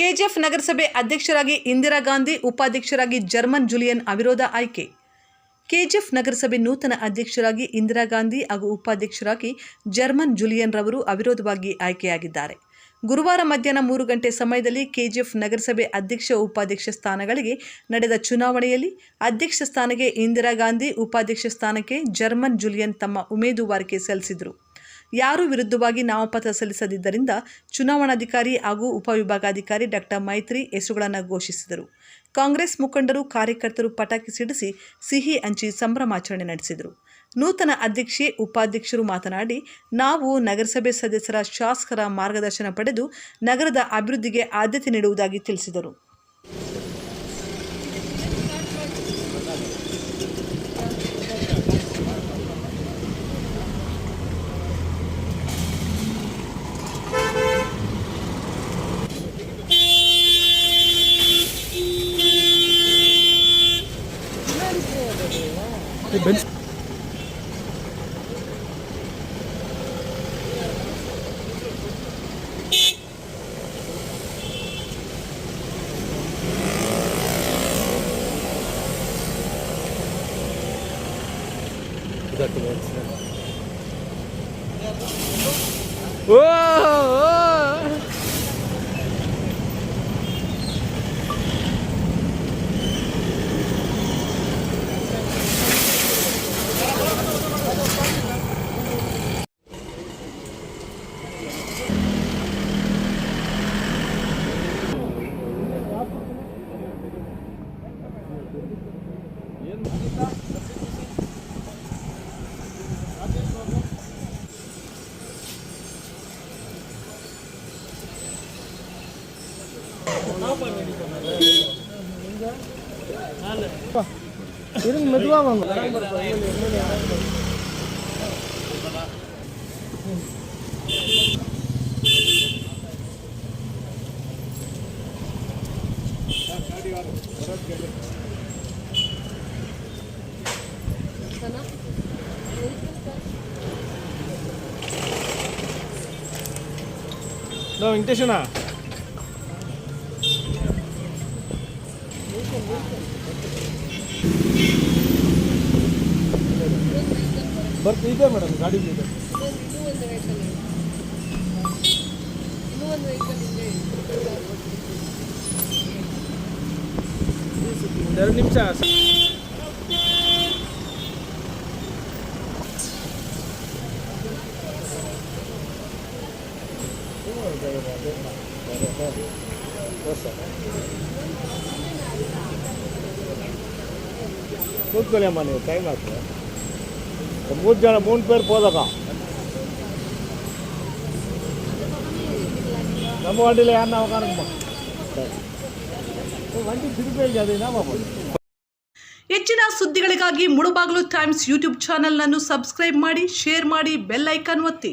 KGF ನಗರಸಭೆ ಅಧ್ಯಕ್ಷರಾಗಿ ಇಂದಿರಾ ಗಾಂಧಿ, ಉಪಾಧ್ಯಕ್ಷರಾಗಿ ಜರ್ಮನ್ ಜುಲಿಯನ್ ಅವಿರೋಧ ಆಯ್ಕೆ. ಕೆಜಿಎಫ್ ನಗರಸಭೆ ನೂತನ ಅಧ್ಯಕ್ಷರಾಗಿ ಇಂದಿರಾ ಗಾಂಧಿ ಹಾಗೂ ಉಪಾಧ್ಯಕ್ಷರಾಗಿ ಜರ್ಮನ್ ಜುಲಿಯನ್ ರವರು ಅವಿರೋಧವಾಗಿ ಆಯ್ಕೆಯಾಗಿದ್ದಾರೆ. ಗುರುವಾರ ಮಧ್ಯಾಹ್ನ ಮೂರು ಗಂಟೆ ಸಮಯದಲ್ಲಿ ಕೆಜಿಎಫ್ ನಗರಸಭೆ ಅಧ್ಯಕ್ಷ, ಉಪಾಧ್ಯಕ್ಷ ಸ್ಥಾನಗಳಿಗೆ ನಡೆದ ಚುನಾವಣೆಯಲ್ಲಿ ಅಧ್ಯಕ್ಷ ಸ್ಥಾನಕ್ಕೆ ಇಂದಿರಾ ಗಾಂಧಿ, ಉಪಾಧ್ಯಕ್ಷ ಸ್ಥಾನಕ್ಕೆ ಜರ್ಮನ್ ಜುಲಿಯನ್ ತಮ್ಮ ಉಮೇದುವಾರಿಕೆ ಸಲ್ಲಿಸಿದರು. ಯಾರೂ ವಿರುದ್ಧವಾಗಿ ನಾಮಪತ್ರ ಸಲ್ಲಿಸದಿದ್ದರಿಂದ ಚುನಾವಣಾಧಿಕಾರಿ ಹಾಗೂ ಉಪವಿಭಾಗಾಧಿಕಾರಿ ಡಾಕ್ಟರ್ ಮೈತ್ರಿ ಹೆಸರುಗಳನ್ನು ಘೋಷಿಸಿದರು. ಕಾಂಗ್ರೆಸ್ ಮುಖಂಡರು, ಕಾರ್ಯಕರ್ತರು ಪಟಾಕಿ ಸಿಡಿಸಿ ಸಿಹಿ ಹಂಚಿ ಸಂಭ್ರಮಾಚರಣೆ ನಡೆಸಿದರು. ನೂತನ ಅಧ್ಯಕ್ಷೆ, ಉಪಾಧ್ಯಕ್ಷರು ಮಾತನಾಡಿ, ನಾವು ನಗರಸಭೆ ಸದಸ್ಯರ ಶಾಸಕರ ಮಾರ್ಗದರ್ಶನ ಪಡೆದು ನಗರದ ಅಭಿವೃದ್ಧಿಗೆ ಆದ್ಯತೆ ನೀಡುವುದಾಗಿ ತಿಳಿಸಿದರು. Benz Whoa! whoa. இருங்க மெதுவாக வாங்க No, intentional. ಬರ್ತ ಇದೆ ಮೇಡಮ್ ಗಾಡಿ ಇದೆ ಎರಡು ನಿಮಿಷ ಕೂತ್ಕೊಳ್ಳಿ ಅಮ್ಮ ನೀವು ಟೈಮ್ ಆಗ್ತದೆ ಮೂರು ಜನ ಮೂರು ಪೇರು ಹೋದಾಗ ನಮ್ಮ வண்டியில் யாருன்னா உட்காருங்கம்மா வண்டி திருப்பி அது என்ன பண்ணும் ಹೆಚ್ಚಿನ ಸುದ್ದಿಗಳಿಗಾಗಿ ಮುಳುಬಾಗಿಲು ಟೈಮ್ಸ್ ಯೂಟ್ಯೂಬ್ ಚಾನೆಲ್ನನ್ನು ಸಬ್ಸ್ಕ್ರೈಬ್ ಮಾಡಿ ಶೇರ್ ಮಾಡಿ ಬೆಲ್ ಐಕಾನ್ ಒತ್ತಿ